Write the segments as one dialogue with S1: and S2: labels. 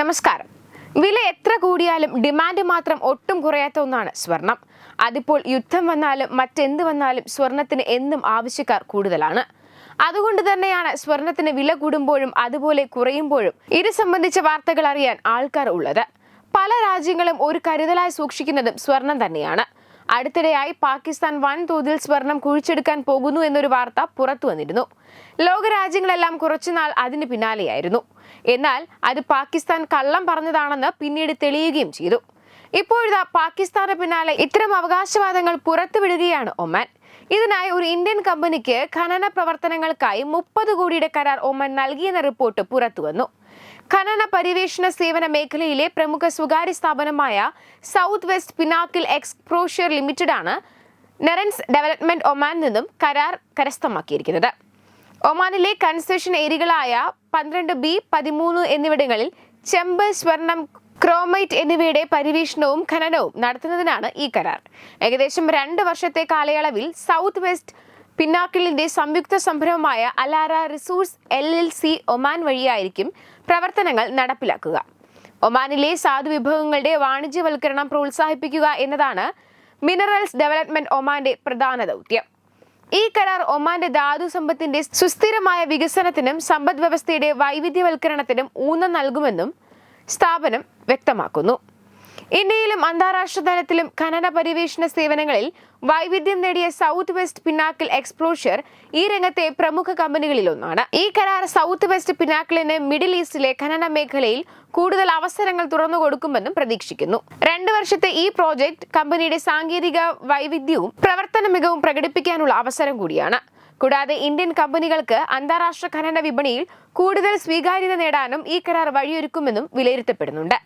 S1: നമസ്കാരം. വില എത്ര കൂടിയാലും ഡിമാൻഡ് മാത്രം ഒട്ടും കുറയാത്ത ഒന്നാണ് സ്വർണം. അതിപ്പോൾ യുദ്ധം വന്നാലും മറ്റെന്ത് വന്നാലും സ്വർണത്തിന് എന്നും ആവശ്യക്കാർ കൂടുതലാണ്. അതുകൊണ്ട് തന്നെയാണ് സ്വർണത്തിന് വില കൂടുമ്പോഴും അതുപോലെ കുറയുമ്പോഴും ഇത് സംബന്ധിച്ച വാർത്തകൾ അറിയാൻ ആൾക്കാർ ഉള്ളത്. പല രാജ്യങ്ങളും ഒരു കരുതലായി സൂക്ഷിക്കുന്നതും സ്വർണം തന്നെയാണ്. അടുത്തിടെയായി പാകിസ്ഥാൻ വൻതോതിൽ സ്വർണം കുഴിച്ചെടുക്കാൻ പോകുന്നു എന്നൊരു വാർത്ത പുറത്തു വന്നിരുന്നു. ലോകരാജ്യങ്ങളെല്ലാം കുറച്ചുനാൾ അതിന് പിന്നാലെയായിരുന്നു. എന്നാൽ അത് പാകിസ്ഥാൻ കള്ളം പറഞ്ഞതാണെന്ന് പിന്നീട് തെളിയുകയും ചെയ്തു. ഇപ്പോഴിതാ പാകിസ്ഥാന് പിന്നാലെ ഇത്തരം അവകാശവാദങ്ങൾ പുറത്തുവിടുകയാണ് ഒമാൻ. ഇതിനായി ഒരു ഇന്ത്യൻ കമ്പനിക്ക് ഖനന പ്രവർത്തനങ്ങൾക്കായി മുപ്പത് കോടിയുടെ കരാർ ഒമാൻ നൽകിയെന്ന റിപ്പോർട്ട് പുറത്തുവന്നു ഖനന പരിവേഷണ സേവന മേഖലയിലെ പ്രമുഖ സ്വകാര്യ സ്ഥാപനമായ south west pinnacle exploration limited ആണ് നെറൻസ് ഡെവലപ്മെന്റ് ഒമാൻ നിന്നും കരാർ കരസ്ഥമാക്കിയിരിക്കുന്നത്. ഒമാനിലെ കൺസെഷൻ ഏരിയകളായ പന്ത്രണ്ട് ബി പതിമൂന്ന് എന്നിവിടങ്ങളിൽ ചെമ്പ് സ്വർണം ക്രോമൈറ്റ് എന്നിവയുടെ പരിവേഷണവും ഖനനവും നടത്തുന്നതിനാണ് ഈ കരാർ. ഏകദേശം രണ്ട് വർഷത്തെ കാലയളവിൽ സൗത്ത് വെസ്റ്റ് പിന്നാക്കിളിന്റെ സംയുക്ത സംരംഭമായ Alara resources L L C Oman വഴിയായിരിക്കും പ്രവർത്തനങ്ങൾ നടപ്പിലാക്കുക. ഒമാനിലെ സാധു വിഭവങ്ങളുടെ വാണിജ്യവൽക്കരണം പ്രോത്സാഹിപ്പിക്കുക എന്നതാണ് മിനറൽസ് ഡെവലപ്മെന്റ് ഒമാന്റെ പ്രധാന ദൗത്യം. ഈ കരാർ ഒമാന്റെ ധാതു സമ്പത്തിന്റെ സുസ്ഥിരമായ വികസനത്തിനും സമ്പദ് വ്യവസ്ഥയുടെ വൈവിധ്യവൽക്കരണത്തിനും ഊന്നൽ നൽകുമെന്നും സ്ഥാപനം വ്യക്തമാക്കുന്നു. ഇന്ത്യയിലും അന്താരാഷ്ട്ര തലത്തിലും ഖനന പരിവേഷണ സേവനങ്ങളിൽ വൈവിധ്യം നേടിയ സൗത്ത് വെസ്റ്റ് പിന്നാക്കിൾ എക്സ്പ്ലോഷർ ഈ രംഗത്തെ പ്രമുഖ കമ്പനികളിൽ ഒന്നാണ് ഈ കരാർ സൗത്ത് വെസ്റ്റ് പിന്നാക്കിളിന് മിഡിൽ ഈസ്റ്റിലെ ഖനന മേഖലയിൽ കൂടുതൽ അവസരങ്ങൾ തുറന്നു കൊടുക്കുമെന്നും പ്രതീക്ഷിക്കുന്നു. രണ്ട് വർഷത്തെ ഈ പ്രോജക്ട് കമ്പനിയുടെ സാങ്കേതിക വൈവിധ്യവും പ്രവർത്തന മികവും പ്രകടിപ്പിക്കാനുള്ള അവസരം കൂടിയാണ്. കൂടാതെ ഇന്ത്യൻ കമ്പനികൾക്ക് അന്താരാഷ്ട്ര ഖനന വിപണിയിൽ കൂടുതൽ സ്വീകാര്യത നേടാനും ഈ കരാർ വഴിയൊരുക്കുമെന്നും വിലയിരുത്തപ്പെടുന്നുണ്ട്.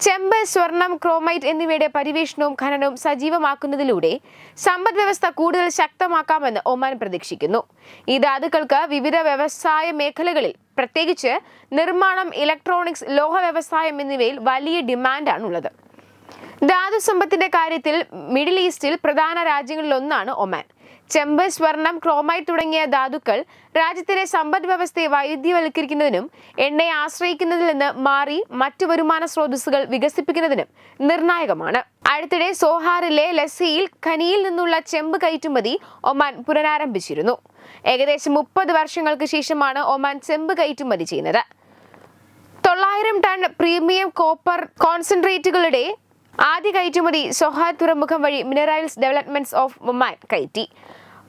S1: ചെമ്പ് സ്വർണം ക്രോമൈറ്റ് എന്നിവയുടെ പരിവേഷണവും ഖനനവും സജീവമാക്കുന്നതിലൂടെ സമ്പദ് വ്യവസ്ഥ കൂടുതൽ ശക്തമാക്കാമെന്ന് ഒമാൻ പ്രതീക്ഷിക്കുന്നു. ഈ ധാതുക്കൾക്ക് വിവിധ വ്യവസായ മേഖലകളിൽ പ്രത്യേകിച്ച് നിർമ്മാണം ഇലക്ട്രോണിക്സ് ലോഹ വ്യവസായം എന്നിവയിൽ വലിയ ഡിമാൻഡാണുള്ളത്. ധാതു സമ്പത്തിന്റെ കാര്യത്തിൽ മിഡിൽ ഈസ്റ്റിൽ പ്രധാന രാജ്യങ്ങളിലൊന്നാണ് ഒമാൻ. ചെമ്പ് സ്വർണം ക്രോമൈറ്റ് തുടങ്ങിയ ധാതുക്കൾ രാജ്യത്തിന്റെ സമ്പദ് വ്യവസ്ഥയെ വൈവിധ്യവൽക്കരിക്കുന്നതിനും എണ്ണയെ ആശ്രയിക്കുന്നതിൽ നിന്ന് മാറി മറ്റു വരുമാന സ്രോതസ്സുകൾ വികസിപ്പിക്കുന്നതിനും നിർണായകമാണ്. അടുത്തിടെ സോഹാറിലെ ലസ്സിയിൽ ഖനിയിൽ നിന്നുള്ള ചെമ്പ് കയറ്റുമതി ഒമാൻ പുനരാരംഭിച്ചിരുന്നു. ഏകദേശം മുപ്പത് വർഷങ്ങൾക്ക് ശേഷമാണ് ഒമാൻ ചെമ്പ് കയറ്റുമതി ചെയ്യുന്നത്. തൊള്ളായിരം ടൺ പ്രീമിയം കോപ്പർ കോൺസെൻട്രേറ്റുകളുടെ ആദ്യ കയറ്റുമതി സൊഹാർ തുറമുഖം വഴി മിനറൽസ് ഡെവലപ്മെന്റ്സ് ഓഫ് ഒമാൻ കയറ്റി.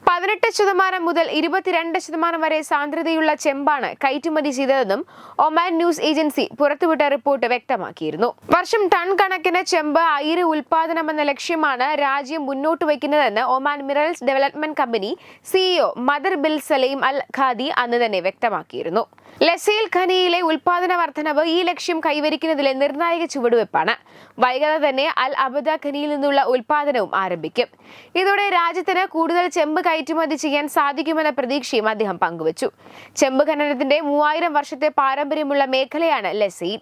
S1: പതിനെട്ട് ശതമാനം മുതൽ ഇരുപത്തിരണ്ട് ശതമാനം വരെ സാന്ദ്രതയുള്ള ചെമ്പാണ് കയറ്റുമതി ചെയ്തതെന്നും ഒമാൻ ന്യൂസ് ഏജൻസി പുറത്തുവിട്ട റിപ്പോർട്ട് വ്യക്തമാക്കിയിരുന്നു. വർഷം ടൺ കണക്കിന് ചെമ്പ് അയിര് ഉൽപാദനമെന്ന ലക്ഷ്യമാണ് രാജ്യം മുന്നോട്ട് വയ്ക്കുന്നതെന്ന് Oman minerals development company CEO Madar bin Salim Al Khadi അന്ന് തന്നെ വ്യക്തമാക്കിയിരുന്നു. ലസീൽ ഖനിയിലെ ഉൽപാദന വർധനവ് ഈ ലക്ഷ്യം കൈവരിക്കുന്നതിലെ നിർണായക ചുവടുവെപ്പാണ്. വൈകാതെ തന്നെ അൽ അബദ ഖനിയിൽ നിന്നുള്ള ഉൽപാദനവും ആരംഭിക്കും. ഇതോടെ രാജ്യത്തിന് കൂടുതൽ ചെമ്പ് കയറ്റുമതി ചെയ്യാൻ സാധിക്കുമെന്ന പ്രതീക്ഷയും അദ്ദേഹം പങ്കുവച്ചു. ചെമ്പ് ഖനനത്തിന്റെ മൂവായിരം വർഷത്തെ പാരമ്പര്യമുള്ള മേഖലയാണ് ലസീൻ.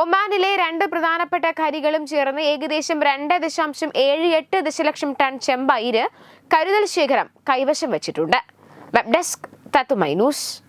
S1: ഒമാനിലെ രണ്ട് പ്രധാനപ്പെട്ട കരികളും ചേർന്ന് ഏകദേശം രണ്ട് ദശാംശം ഏഴ് എട്ട് ദശലക്ഷം ടൺ ചെമ്പയിര് കരുതൽ ശേഖരം കൈവശം വെച്ചിട്ടുണ്ട്. വെബ് ഡെസ്ക് തത്തുമൈ ന്യൂസ്.